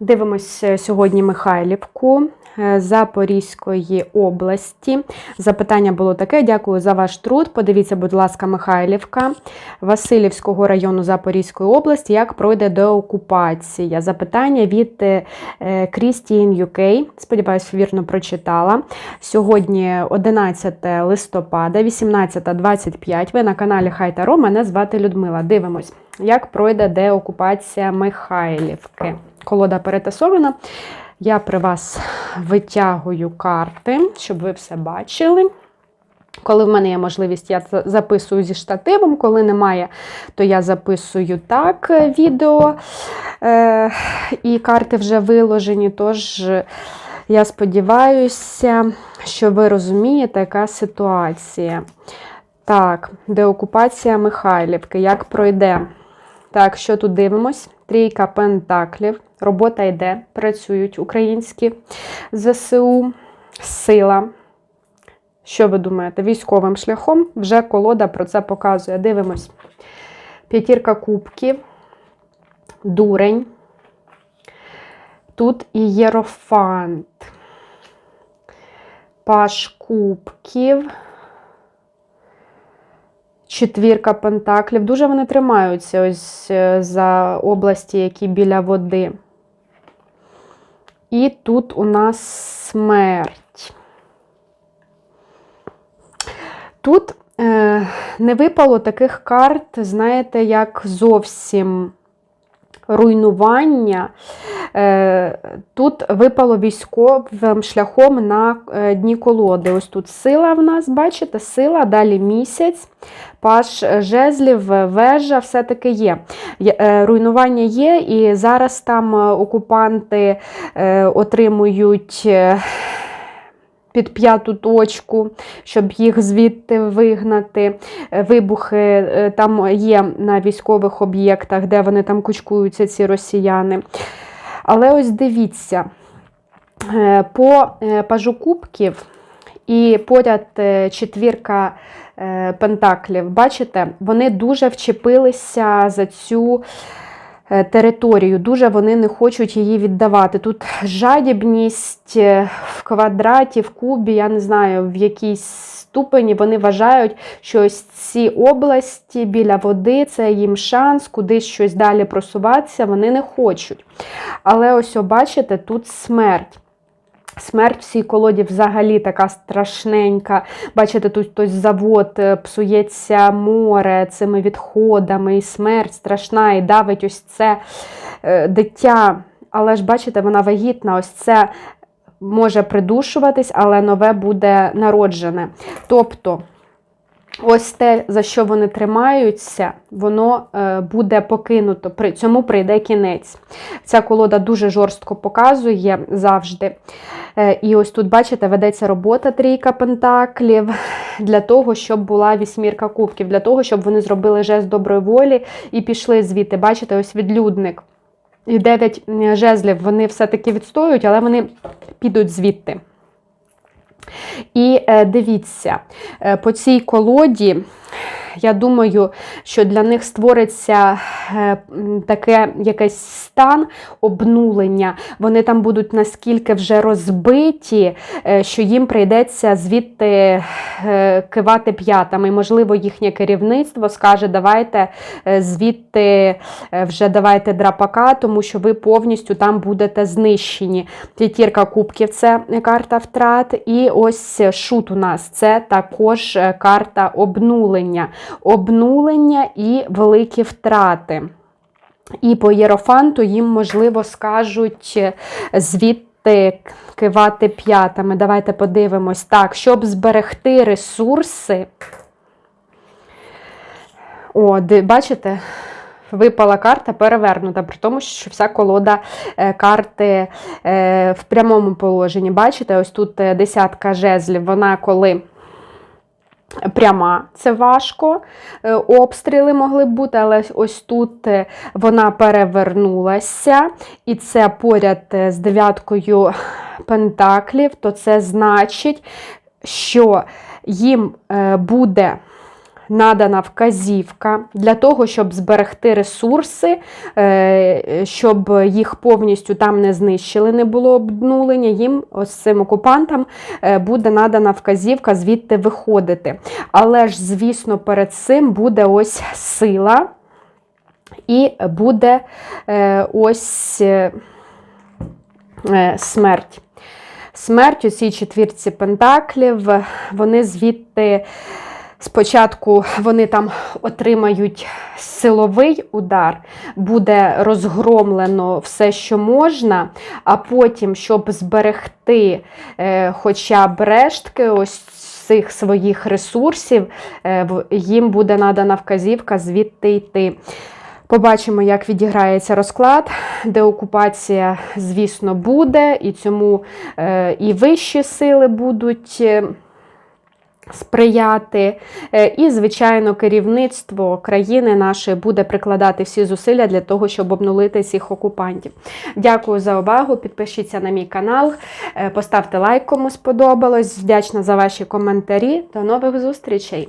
Дивимось сьогодні Михайлівку е, Запорізької області. Запитання було таке: дякую за ваш труд. Подивіться, будь ласка, Михайлівка Васильівського району Запорізької області. Як пройде деокупація? Запитання від е, Christine UK. Сподіваюсь, вірно прочитала. Сьогодні 11 листопада, 18.25. Ви на каналі Хай Таро. Мене звати Людмила. Дивимось, як пройде деокупація Михайлівки. Колода перетасована. Я при вас витягую карти, щоб ви все бачили. Коли в мене є можливість, я записую зі штативом. Коли немає, то я записую так е, відео. Е, І карти вже виложені. Тож я сподіваюся, що ви розумієте, яка ситуація. Так, деокупація Михайлівки. Як пройде? Так, що тут дивимось? Трійка пентаклів. Робота йде, працюють українські ЗСУ, сила. Що ви думаєте? Військовим шляхом вже колода про це показує. Дивимось. П'ятірка кубків, дурень. Тут і єрофант. Паш кубків. Четвірка пентаклів. Дуже вони тримаються ось е, за області, які біля води. І тут у нас смерть. Тут е, не випало таких карт, знаєте, як зовсім руйнування. Е, Тут випало військовим шляхом на е, дні колоди. Ось тут сила в нас, бачите, сила, далі місяць, паш жезлів, вежа, все-таки є. Е, Руйнування є, і зараз там окупанти отримують. під п'яту точку, щоб їх звідти вигнати. Вибухи там є на військових об'єктах, де вони там кучкуються, ці росіяни. Але ось дивіться, е, по е, пажу кубків і поряд е, четвірка пентаклів, бачите, вони дуже вчепилися за цю територію, дуже вони не хочуть її віддавати. Тут жадібність е, в квадраті, в кубі, я не знаю, в якійсь ступені вони вважають, що ось ці області біля води це їм шанс кудись щось далі просуватися, вони не хочуть. Але ось, бачите, тут смерть. Смерть в цій колоді взагалі така страшненька. Бачите, тут хтось завод, е, псується море цими відходами, і смерть страшна, і давить ось це е, дитя. Але ж, бачите, вона вагітна, ось це може придушуватись, але нове буде народжене. Тобто. Ось те, за що вони тримаються, воно е, буде покинуто. При цьому прийде кінець. Ця колода дуже жорстко показує завжди. Е, і ось тут, бачите, ведеться робота трійка пентаклів для того, щоб була вісьмірка кубків, для того, щоб вони зробили жест доброї волі і пішли звідти. Бачите, ось відлюдник. І дев'ять жезлів вони все-таки відстоюють, але вони підуть звідти. І е, дивіться, е, по цій колоді, я думаю, що для них створиться е, таке якийсь стан обнулення. Вони там будуть наскільки вже розбиті, що їм прийдеться звідти кивати п'ятами. Можливо, їхнє керівництво скаже, давайте звідти вже давайте драпака, тому що ви повністю там будете знищені. П'ятірка кубків це карта втрат. І ось шут у нас це також карта обнулення. Обнулення і великі втрати. І по єрофанту їм, можливо, скажуть звідти кивати п'ятами. Давайте подивимось. Так, щоб зберегти ресурси. О, бачите? Випала карта перевернута, при тому, що вся колода карти в прямому положенні. Бачите, ось тут десятка жезлів, вона коли пряма, це важко. Обстріли могли б бути, але ось тут вона перевернулася, і це поряд з дев'яткою пентаклів, то це значить, що їм буде надана вказівка для того, щоб зберегти ресурси, е, щоб їх повністю там не знищили, не було обнулення. Їм, ось цим окупантам, е, буде надана вказівка звідти виходити. Але ж, звісно, перед цим буде ось сила. І буде е, ось смерть. Смерть у цій четвірці пентаклів, вони звідти спочатку вони там отримають силовий удар, буде розгромлено все, що можна, а потім, щоб зберегти е, хоча б рештки ось цих своїх ресурсів, е, їм буде надана вказівка звідти йти. Побачимо, як відіграється розклад. Деокупація, звісно, буде, і цьому е, і вищі сили будуть. Сприяти, Е, і, звичайно, керівництво країни нашої буде прикладати всі зусилля для того, щоб обнулити цих окупантів. Дякую за увагу. Підпишіться на мій канал, е, поставте лайк, кому сподобалось. Вдячна за ваші коментарі. До нових зустрічей!